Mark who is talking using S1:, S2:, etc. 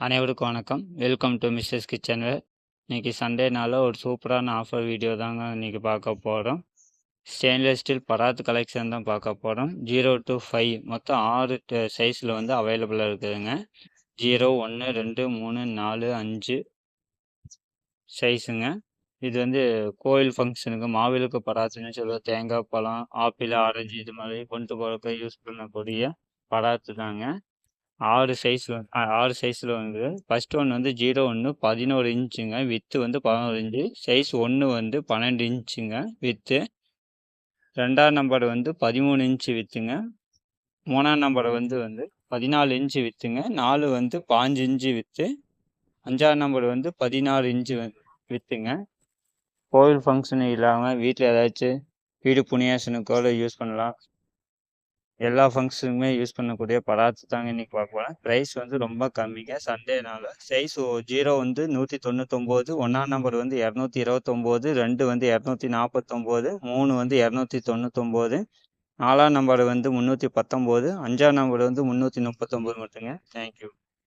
S1: அனைவருக்கும் வணக்கம். Welcome to Mrs kitchen இன்றைக்கி சண்டேனால ஒரு சூப்பரான ஆஃபர் வீடியோ தாங்க இன்றைக்கி பார்க்க போகிறோம் ஸ்டெயின்லெஸ் ஸ்டீல் பராத் கலெக்ஷன் தான் பார்க்க போகிறோம் ஜீரோ டு ஃபைவ் மொத்தம் ஆறு சைஸில் வந்து அவைலபிளாக இருக்குதுங்க. ஜீரோ ஒன்று ரெண்டு மூணு நாலு அஞ்சு சைஸுங்க இது வந்து கோயில் ஃபங்க்ஷனுக்கு மாவிளக்கு பராத்துன்னு சொல்லுவோம் தேங்காய் பழம் ஆப்பிள் ஆரஞ்சு இது மாதிரி கொண்டு போகிறதுக்கு யூஸ் பண்ணக்கூடிய பராத்து தாங்க. ஆறு சைஸில் ஆறு சைஸில் வந்து ஃபஸ்ட் ஒன் வந்து ஜீரோ ஒன்று பதினோரு இன்ச்சுங்க வித்து வந்து பதினோரு இன்ச்சு சைஸ் ஒன்று வந்து பன்னெண்டு இன்ச்சுங்க வித்து ரெண்டாம் நம்பர் வந்து பதிமூணு இன்ச்சு வித்துங்க மூணாம் நம்பர் வந்து வந்து பதினாலு இன்ச்சு வித்துங்க நாலு வந்து பாஞ்சு இன்ச்சு வித்து அஞ்சாம் நம்பர் வந்து பதினாறு இன்ச்சு வித்துங்க கோவில் ஃபங்க்ஷனு இல்லாமல் வீட்டில் ஏதாச்சும் வீடு புனியாசனுக்கோட யூஸ் பண்ணலாம். எல்லா ஃபங்க்ஷனுக்குமே யூஸ் பண்ணக்கூடிய பராத்து தாங்க இன்றைக்கி பார்க்க போகிறேன் ப்ரைஸ் வந்து ரொம்ப கம்மிங்க. சண்டேனால சைஸ் ஜீரோ வந்து நூற்றி தொண்ணூத்தொம்போது ஒன்றாம் நம்பர் வந்து இரநூத்தி இருபத்தொம்போது ரெண்டு வந்து இரநூத்தி நாற்பத்தொம்போது மூணு வந்து இரநூத்தி தொண்ணூத்தொம்போது நாலாம் நம்பர் வந்து முந்நூற்றி பத்தொம்போது அஞ்சாம் நம்பர் வந்து முந்நூற்றி முப்பத்தொம்போது மட்டுங்க தேங்க்யூ